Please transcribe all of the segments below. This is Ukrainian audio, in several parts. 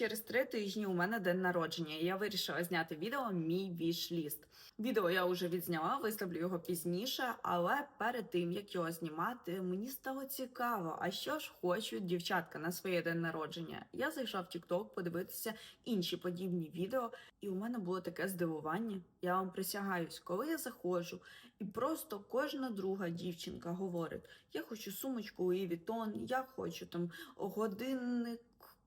Через три тижні у мене день народження, і я вирішила зняти відео мій віш-ліст. Відео я вже відзняла, виставлю його пізніше, але перед тим як його знімати, мені стало цікаво, а що ж хочуть дівчатка на своє день народження. Я зайшла в TikTok подивитися інші подібні відео, і у мене було таке здивування. Я вам присягаюсь, коли я заходжу, і просто кожна друга дівчинка говорить: я хочу сумочку Louis Vuitton, я хочу там годинник.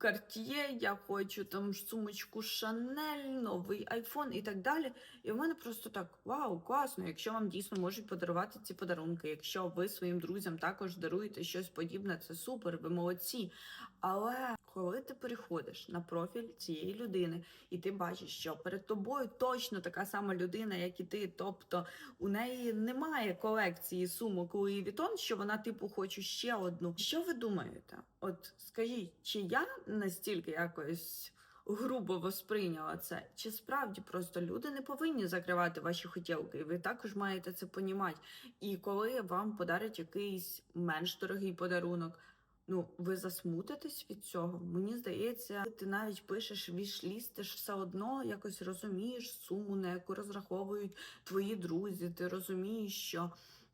Cartier, я хочу там сумочку Chanel, новий iPhone і так далі. І в мене просто так: вау, класно! Якщо вам дійсно можуть подарувати ці подарунки, якщо ви своїм друзям також даруєте щось подібне, це супер, ви молодці. Але коли ти переходиш на профіль цієї людини, і ти бачиш, що перед тобою точно така сама людина, як і ти, тобто у неї немає колекції сумок Louis Vuitton, що вона, типу, хоче ще одну. Що ви думаєте? От скажіть, чи я настільки якось грубо восприйняла це? Чи справді просто люди не повинні закривати ваші хотілки, і ви також маєте це понімати? І коли вам подарять якийсь менш дорогий подарунок. Ну, ви засмутитесь від цього. Мені здається, ти навіть пишеш вішліст, ти ж все одно якось розумієш суму, на яку розраховують твої друзі. Ти розумієш, що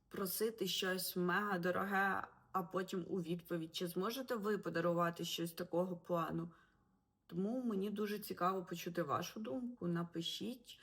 просити щось мега дороге, а потім у відповідь, чи зможете ви подарувати щось такого плану? Тому мені дуже цікаво почути вашу думку. Напишіть